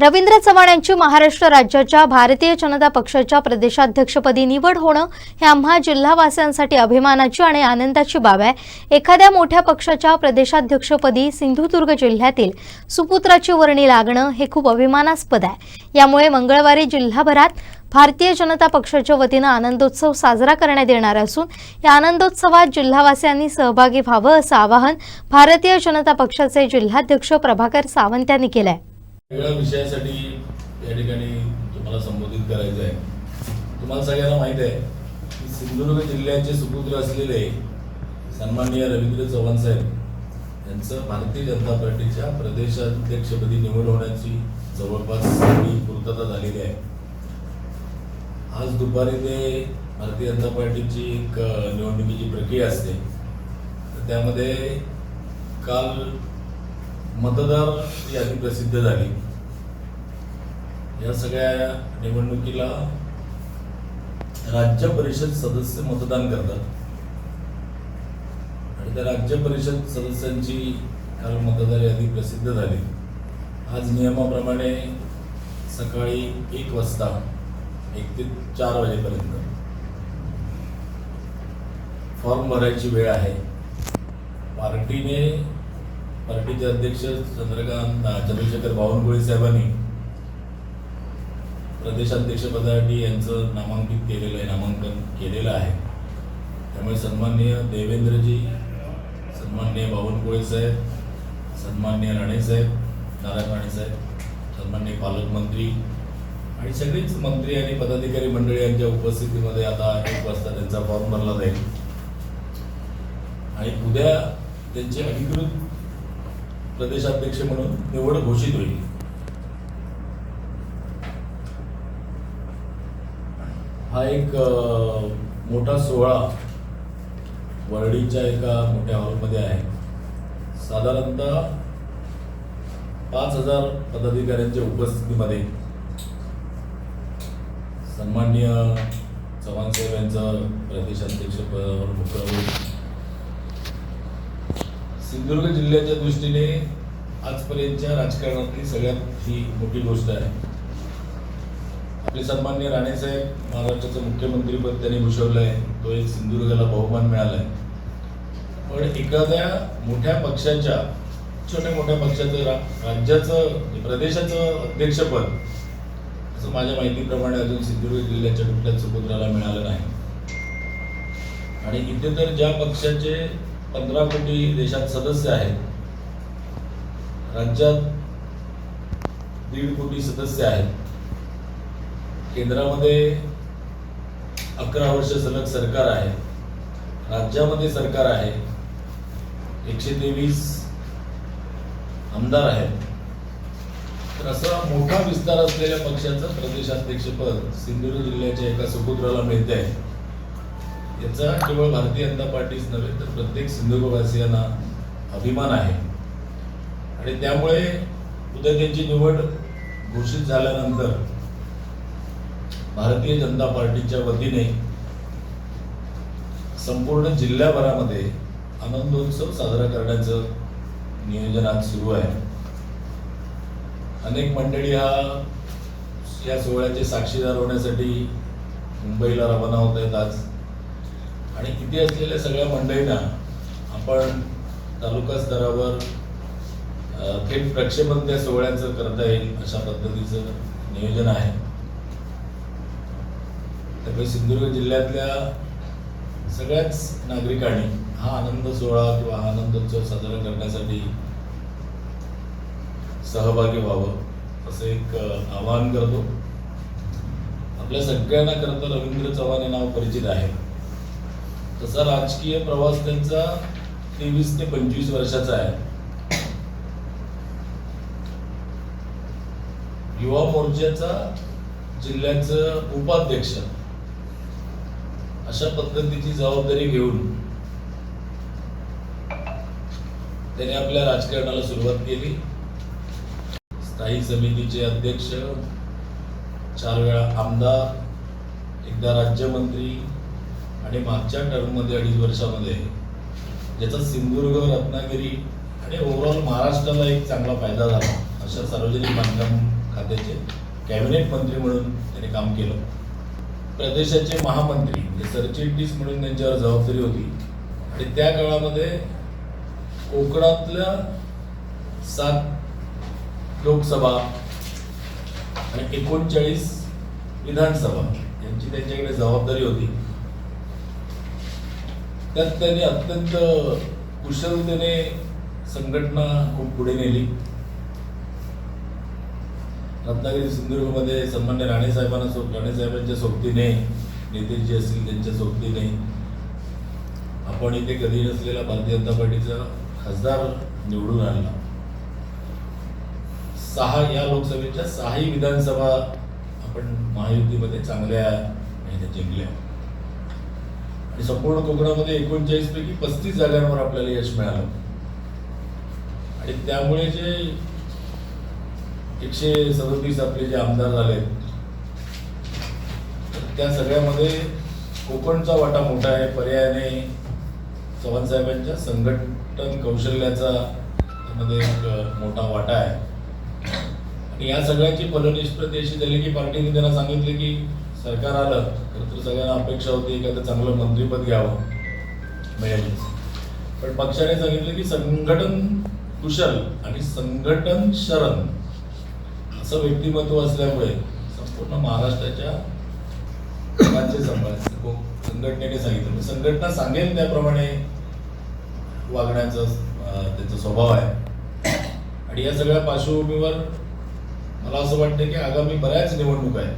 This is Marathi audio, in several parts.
रवींद्र चव्हाण यांची महाराष्ट्र राज्याच्या भारतीय जनता पक्षाच्या प्रदेशाध्यक्षपदी निवड होणं हे आम्हा जिल्हावासियांसाठी अभिमानाची आणि आनंदाची बाब आहे. एखाद्या मोठ्या पक्षाच्या प्रदेशाध्यक्षपदी सिंधुदुर्ग जिल्ह्यातील सुपुत्राची वर्णी लागणं हे खूप अभिमानास्पद आहे. यामुळे मंगळवारी जिल्हाभरात भारतीय जनता पक्षाच्या वतीनं आनंदोत्सव साजरा करण्यात येणार असून या आनंदोत्सवात जिल्हावासियांनी सहभागी व्हावं असं आवाहन भारतीय जनता पक्षाचे जिल्हाध्यक्ष प्रभाकर सावंत यांनी केलं आहे वेगळ्या विषयासाठी या ठिकाणी तुम्हाला संबोधित करायचं आहे. तुम्हाला सगळ्यांना माहीत आहे की सिंधुदुर्ग जिल्ह्याचे सुपुत्र असलेले सन्माननीय रवींद्र चव्हाण साहेब यांचं भारतीय जनता पार्टीच्या प्रदेशाध्यक्षपदी निवड होण्याची जवळपास सगळी पूर्तता झालेली आहे. आज दुपारी ते भारतीय जनता पार्टीची एक निवडणुकीची प्रक्रिया असते. तर त्यामध्ये काल मतदार यादी प्रसिद्ध झाली. या सगळ्या निवडणुकीला राज्य परिषद सदस्य मतदान करतात. आणि त्या राज्य परिषद सदस्यांची काल मतदार यादी प्रसिद्ध झाली. आज नियमाप्रमाणे सकाळी एक वाजता एक ते चार वाजेपर्यंत. फॉर्म भरायची वेळ आहे. पार्टीने पार्टीचे अध्यक्ष चंद्रकांत चंद्रशेखर बावनकुळे साहेबांनी प्रदेशाध्यक्षपदासाठी यांचं नामांकित केलेलं आहे नामांकन केलेलं आहे. त्यामुळे सन्माननीय देवेंद्रजी सन्माननीय बावनकुळे साहेब सन्माननीय राणे साहेब नारायण राणे साहेब सन्माननीय पालकमंत्री आणि सगळीच मंत्री आणि पदाधिकारी मंडळी यांच्या उपस्थितीमध्ये आता एक वाजता त्यांचा फॉर्म भरला जाईल. आणि उद्या त्यांची अधिकृत प्रदेशाध्यक्ष म्हणून निवड घोषित होईल. हा एक मोठा सोहळा वरळीच्या एका मोठ्या हॉलमध्ये आहे. साधारणतः पाच हजार पदाधिकाऱ्यांच्या उपस्थितीमध्ये सन्माननीय चव्हाण साहेब यांचं प्रदेशाध्यक्ष पदावर सिंधुदुर्ग जिल्ह्याच्या दृष्टीने आजपर्यंतच्या राजकारणातली सगळ्यात ही मोठी गोष्ट आहे. आपले सन्मान्य राणेसाहेब महाराष्ट्राचं मुख्यमंत्रीपद त्यांनी भूषवलं आहे तो एक सिंधुदुर्गाला बहुमान मिळाला आहे पण एखाद्या मोठ्या पक्षाच्या छोट्या मोठ्या पक्षाचं रा राज्याचं म्हणजे प्रदेशाचं अध्यक्षपद असं माझ्या माहितीप्रमाणे अजून सिंधुदुर्ग जिल्ह्याच्या कुठल्याच सुपुत्राला मिळालं नाही. आणि इथे तर ज्या पक्षाचे पंधरा कोटी देशात सदस्य आहेत राज्यात दीड कोटी सदस्य आहेत केंद्रामध्ये अकरा वर्ष सलग सरकार आहे राज्यामध्ये सरकार आहे एकशे तेवीस आमदार आहेत. तर असा मोठा विस्तार असलेल्या पक्षाचं प्रदेशाध्यक्षपद सिंधुदुर्ग जिल्ह्याच्या एका सुपुत्राला मिळते आहे याचा केवळ भारतीय जनता पार्टीच नव्हे तर प्रत्येक सिंधुदुर्गवासियांना अभिमान आहे. आणि त्यामुळे उद्या त्यांची निवड घोषित झाल्यानंतर भारतीय जनता पार्टीच्या वतीने संपूर्ण जिल्ह्याभरामध्ये आनंदोत्सव साजरा करण्याचं नियोजन आज सुरू आहे. अनेक मंडळी हा या सोहळ्याचे साक्षीदार होण्यासाठी मुंबईला रवाना होत आहेत आज. आणि इथे असलेल्या सगळ्या मंडळींना आपण तालुका स्तरावर थेट प्रक्षेपण त्या सोहळ्याचं करता येईल अशा पद्धतीचं नियोजन आहे. त्यामुळे सिंधुदुर्ग जिल्ह्यातल्या सगळ्याच नागरिकांनी हा आनंद सोहळा किंवा हा आनंदोत्सव साजरा करण्यासाठी सहभागी व्हावं असं एक आवाहन करतो. आपल्या सगळ्यांना खरं तर रवींद्र चव्हाण हे नाव परिचित आहे. तसा राजकीय प्रवास त्यांचा तेवीस ते पंचवीस वर्षाचा आहे. युवा मोर्चाचा जिल्ह्याचं उपाध्यक्ष अशा पद्धतीची जबाबदारी घेऊन त्याने आपल्या राजकारणाला सुरुवात केली. स्थायी समितीचे अध्यक्ष चार वेळा आमदार एकदा राज्यमंत्री आणि मागच्या टर्ममध्ये अडीच वर्षामध्ये. ज्याचा सिंधुदुर्ग रत्नागिरी आणि ओव्हरऑल महाराष्ट्राला एक चांगला फायदा झाला. अशा सार्वजनिक बांधकाम खात्याचे कॅबिनेट मंत्री म्हणून त्यांनी काम केलं. प्रदेशाचे महामंत्री म्हणजे सरचिटणीस म्हणून त्यांच्यावर जबाबदारी होती. आणि त्या काळामध्ये कोकणातल्या सात लोकसभा आणि एकोणचाळीस विधानसभा यांची त्यांच्याकडे जबाबदारी होती. त्यात त्यांनी अत्यंत कुशलतेने संघटना खूप पुढे नेली. रत्नागिरी सिंधुदुर्गमध्ये सन्मान्य राणेसाहेबांना सो राणेसाहेबांच्या सोबतीने नेतेजी असतील त्यांच्या सोबतीने आपण इथे कधी नसलेला भारतीय जनता पार्टीचा खासदार निवडून आणला. सहा या लोकसभेच्या सहाही विधानसभा आपण महायुतीमध्ये चांगल्या ह्याने जिंकल्या. आणि संपूर्ण कोकणामध्ये एकोणचाळीस पैकी पस्तीस जागांवर आपल्याला यश मिळालं. आणि त्यामुळे जे एकशे सदतीस आपले जे आमदार झाले तर त्या सगळ्यामध्ये कोकणचा वाटा मोठा आहे. पर्यायाने चव्हाण साहेबांच्या संघटन कौशल्याचा त्यामध्ये एक मोठा वाटा आहे. आणि या सगळ्याची फलनिष्प्रती अशी झाली की पार्टीने त्यांना सांगितले की सरकार आलं खरं तर सगळ्यांना अपेक्षा होती एखादं चांगलं मंत्रीपद घ्यावं मिळेल पण पक्षाने सांगितलं की संघटन कुशल आणि संघटन शरण असं व्यक्तिमत्व असल्यामुळे संपूर्ण महाराष्ट्राच्या राज्य सांभाळायचं संघटनेने सांगितलं. म्हणजे संघटना सांगेल त्याप्रमाणे वागण्याचा त्याचा स्वभाव आहे. आणि या सगळ्या पार्श्वभूमीवर मला असं वाटतं की आगामी बऱ्याच निवडणुका आहेत.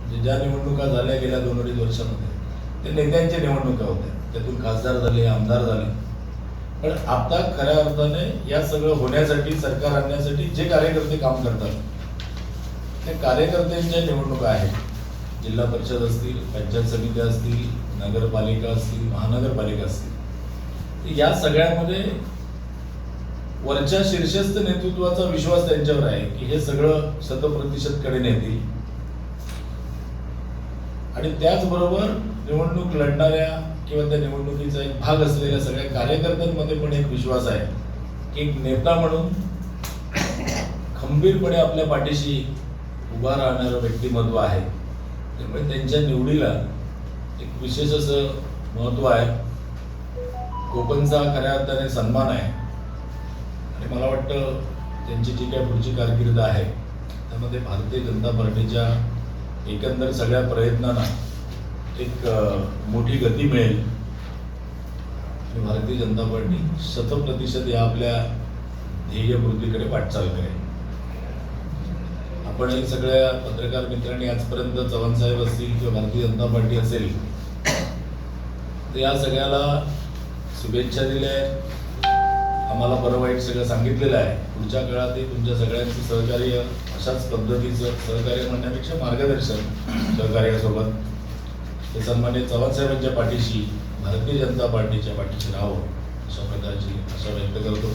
म्हणजे ज्या निवडणुका झाल्या गेल्या दोन अडीच वर्षामध्ये ते नेत्यांच्या निवडणुका होत्या. त्यातून खासदार झाले आमदार झाले. पण आता खऱ्या अर्थाने या सगळं होण्यासाठी सरकार आणण्यासाठी जे कार्यकर्ते काम करतात त्या कार्यकर्त्यांच्या निवडणुका आहेत. जिल्हा परिषद असतील पंचायत समित्या असतील नगरपालिका असतील महानगरपालिका असतील. या सगळ्यामध्ये वरच्या शीर्षस्थ नेतृत्वाचा विश्वास त्यांच्यावर आहे की हे सगळं शतप्रतिशत कडे नेतील. आणि त्याचबरोबर निवडणूक लढणाऱ्या किंवा त्या निवडणुकीचा एक भाग असलेल्या सगळ्या कार्यकर्त्यांमध्ये पण एक विश्वास आहे. की एक नेता म्हणून खंबीरपणे आपल्या पाठीशी उभा राहणारं व्यक्तिमत्व आहे. त्यामुळे त्यांच्या निवडीला एक विशेष असं महत्त्व आहे. कोकणचा खऱ्या अर्थाने सन्मान आहे. आणि मला वाटतं त्यांची जी काय पुढची कारकीर्द आहे. त्यामध्ये भारतीय जनता पार्टीच्या एकंदर सगळ्या प्रयत्नांना एक मोठी गती मिळेल. भारतीय जनता पार्टी शतप्रतिशत या आपल्या ध्येयपूर्तीकडे वाटचाल करेल. आपण सगळ्या पत्रकार मित्रांनी आजपर्यंत चव्हाण साहेब असतील किंवा भारतीय जनता पार्टी असेल तर या सगळ्याला शुभेच्छा दिल्या आहेत. आम्हाला बरं वाईट सगळं सांगितलेलं आहे. पुढच्या काळातही तुमच्या सगळ्यांचं सहकार्य अशाच पद्धतीचं सहकार्य म्हणण्यापेक्षा मार्गदर्शन सहकार्यासोबत. ते सन्मान्य चव्हाण साहेबांच्या पाठीशी भारतीय जनता पार्टीच्या पाठीशी राहावं अशा प्रकारची आशा व्यक्त करतो.